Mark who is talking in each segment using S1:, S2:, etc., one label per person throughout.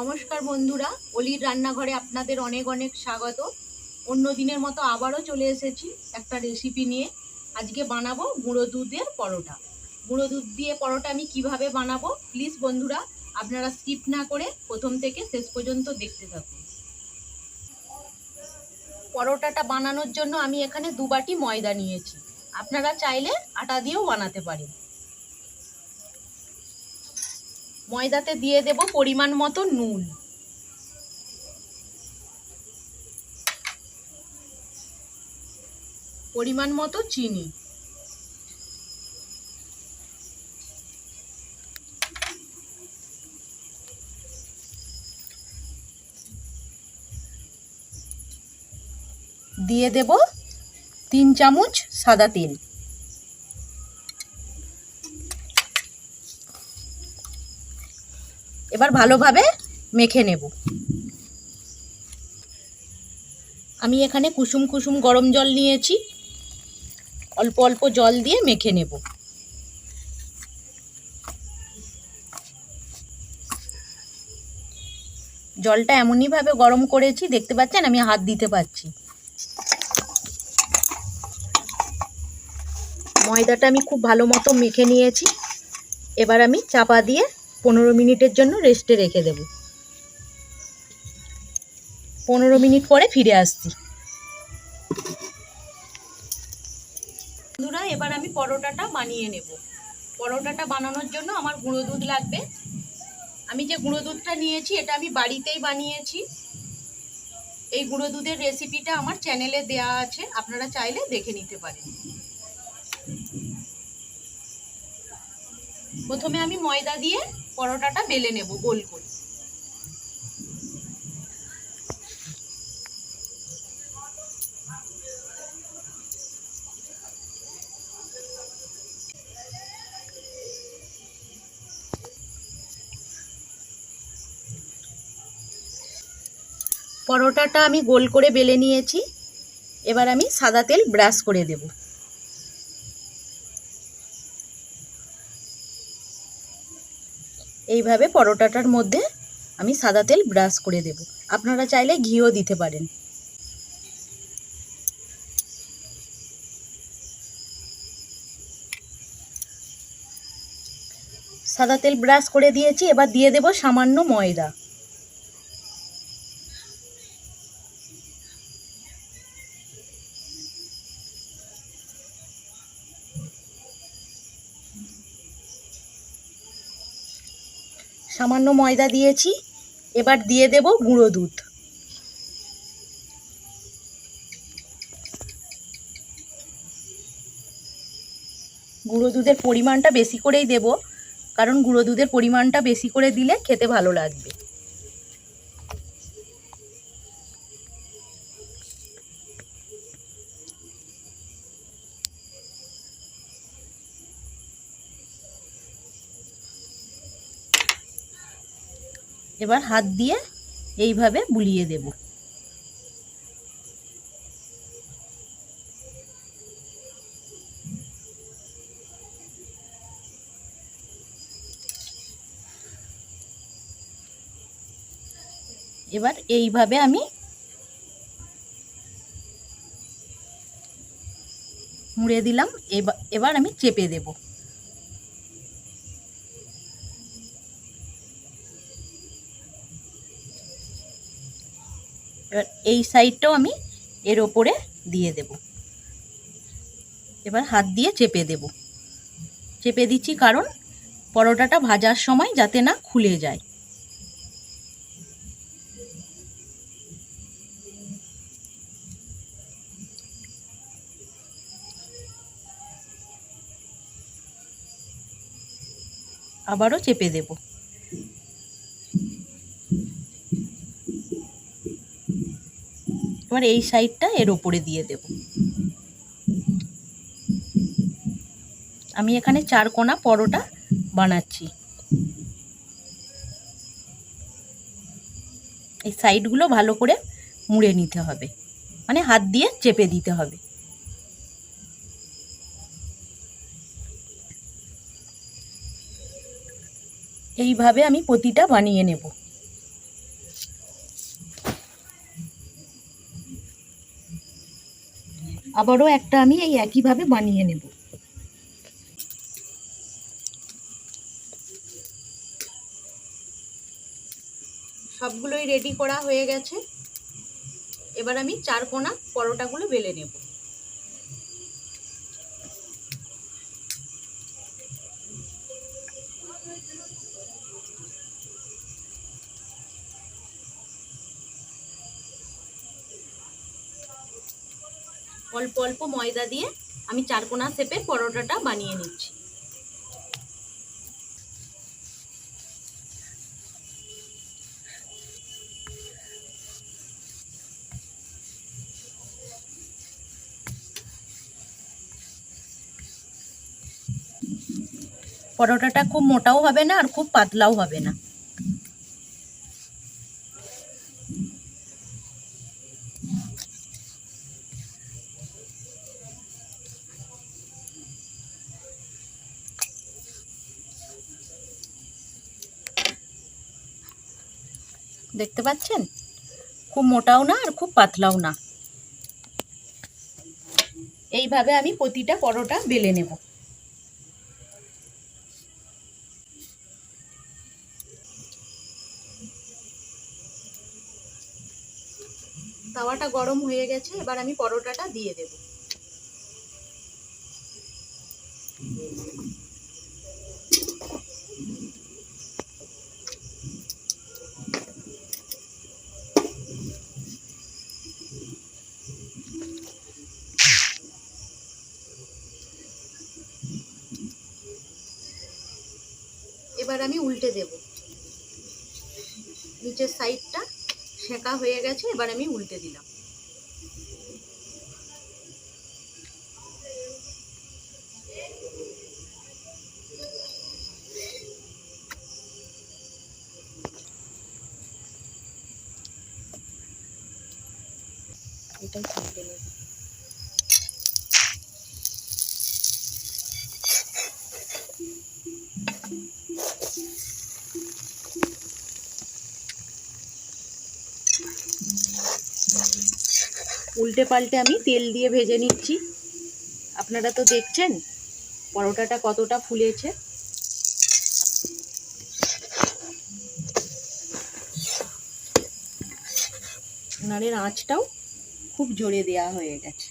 S1: নমস্কার বন্ধুরা। অলির রান্নাঘরে আপনাদের অনেক অনেক স্বাগত। অন্য দিনের মতো আবারও চলে এসেছি একটা রেসিপি নিয়ে। আজকে বানাবো গুঁড়ো দুধের পরোটা। গুঁড়ো দুধ দিয়ে পরোটা আমি কীভাবে বানাবো প্লিজ বন্ধুরা, আপনারা স্কিপ না করে প্রথম থেকে শেষ পর্যন্ত দেখতে থাকুন। পরোটাটা বানানোর জন্য আমি এখানে দু বাটি ময়দা নিয়েছি। আপনারা চাইলে আটা দিয়েও বানাতে পারেন। ময়দাতে দিয়ে দেব পরিমাণ মতো নুন। পরিমাণ মতো চিনি। দিয়ে দেব তিন চামচ সাদা তেল। এবার ভালোভাবে মেখে নেব। আমি এখানে কুসুম কুসুম গরম জল নিয়েছি। অল্প অল্প জল দিয়ে মেখে নেব। জলটা এমনইভাবে গরম করেছি, দেখতে পাচ্ছেন? আমি হাত দিতে পারছি। ময়দাটা আমি খুব ভালো মতো মেখে নিয়েছি। এবার আমি চাপা দিয়ে পনেরো মিনিটের জন্য রেস্টে রেখে দেব। পনেরো মিনিট পরে ফিরে আসছি। বন্ধুরা, এবার আমি পরোটাটা বানিয়ে নেব। পরোটাটা বানানোর জন্য আমার গুঁড়ো দুধ লাগবে। আমি যে গুঁড়ো দুধটা নিয়েছি, এটা আমি বাড়িতেই বানিয়েছি। এই গুঁড়ো দুধের রেসিপিটা আমার চ্যানেলে দেয়া আছে, আপনারা চাইলে দেখে নিতে পারেন। প্রথমে আমি ময়দা দিয়ে পরোটাটা বেলে নেব গোল করে। পরোটাটা আমি গোল করে বেলে নিয়েছি। এবার আমি সাদা তেল ব্রাশ করে দেবো। এইভাবে পরোটাটার মধ্যে আমি সাদা তেল ব্রাশ করে দেব। আপনারা চাইলে ঘিও দিতে পারেন। সাদা তেল ব্রাশ করে দিয়েছি, এবার দিয়ে দেব সামান্য ময়দা। সামান্য ময়দা দিয়েছি। এবার দিয়ে দেব গুঁড়ো দুধ। গুঁড়ো দুধের পরিমাণটা বেশি করেই দেব, কারণ গুঁড়ো দুধের পরিমাণটা বেশি করে দিলে খেতে ভালো লাগবে। এবার হাত দিয়ে এইভাবে বুলিয়ে দেব। এবার এইভাবে আমি মুড়ে দিলাম। এবার এবার আমি চেপে দেবো। এই সাইডটাও আমি এর ওপরে দিয়ে দেব। এবার হাত দিয়ে চেপে দেব। চেপে দিচ্ছি কারণ পরোটাটা ভাজার সময় যাতে না খুলে যায়। আবারও চেপে দেবো। এবার এই সাইডটা এর ওপরে দিয়ে দেব। আমি এখানে চার কোনা পরোটা বানাচ্ছি। এই সাইডগুলো ভালো করে মুড়ে নিতে হবে। মানে হাত দিয়ে চেপে দিতে হবে। এইভাবে আমি প্রতিটা বানিয়ে নেব। আবারও একটা আমি এই একইভাবে বানিয়ে নেব। সবগুলোই রেডি করা হয়ে গেছে। এবার আমি চার কোনা পরোটাগুলো বেলে নেব। অল্প অল্প ময়দা দিয়ে আমি চারকোনা শেপে পরোটাটা বানিয়ে নিচ্ছি। পরোটাটা খুব মোটাও হবে না আর খুব পাতলাও হবে না। দেখতে পাচ্ছেন? খুব মোটাও না আর খুব পাতলাও না। এইভাবে আমি প্রতিটা পরোটা বেলে নেব। তাওয়াটা গরম হয়ে গেছে, এবার আমি পরোটাটা দিয়ে দেব। এবার আমি উল্টে দেব। নিচের সাইডটা সেকা হয়ে গেছে, এবার আমি উল্টে দিলাম। এটাই উল্টে নেব উল্টে পাল্টে আমি তেল দিয়ে ভেজে নিচ্ছি। আপনারা তো দেখছেন পরোটাটা কতটা ফুলেছে। ওনারের আঁচটাও খুব জোরে দেয়া হয়ে গেছে।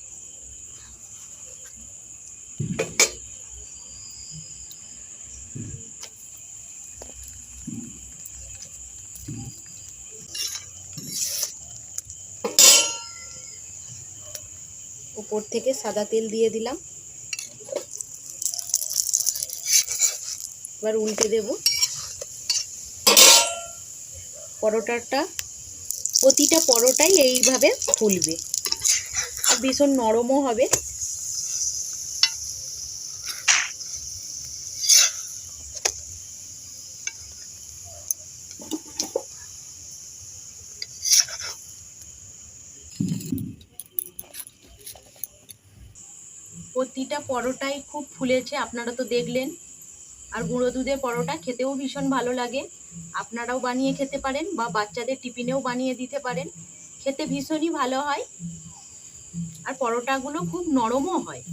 S1: উপর থেকে সাদা তেল দিয়ে দিলাম। এবার উল্টে দেব। পরোটাটা, প্রতিটা পরোটাই এইভাবে ফুলবে। আর ভীষণ নরমও হবে। প্রতিটা পরোটাই খুব ফুলেছে, আপনারা তো দেখলেন। আর গুঁড়ো দুধের পরোটা খেতেও ভীষণ ভালো লাগে। আপনারাও বানিয়ে খেতে পারেন বা বাচ্চাদের টিফিনেও বানিয়ে দিতে পারেন। খেতে ভীষণই ভালো হয়। আর পরোটাগুলো খুব নরমও হয়।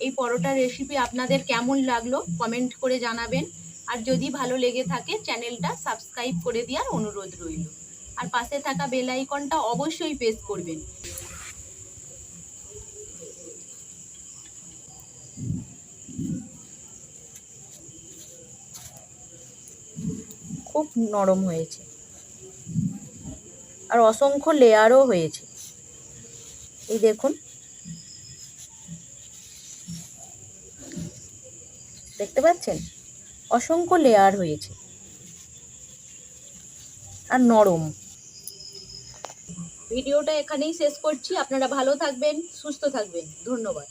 S1: এই পরোটার রেসিপি আপনাদের কেমন লাগল কমেন্ট করে জানাবেন। আর যদি ভালো লেগে থাকে, চ্যানেলটা সাবস্ক্রাইব করে দেওয়ার অনুরোধ রইল। আর পাশে থাকা বেল আইকনটা অবশ্যই প্রেস করবেন। খুব নরম হয়েছে। আর অসংখ্য লেয়ারও হয়েছে। এই দেখুন। দেখতে পাচ্ছেন? অসংখ্য লেয়ার হয়েছে। আর নরম। ভিডিওটা এখানেই শেষ করছি। আপনারা ভালো থাকবেন, সুস্থ থাকবেন। ধন্যবাদ।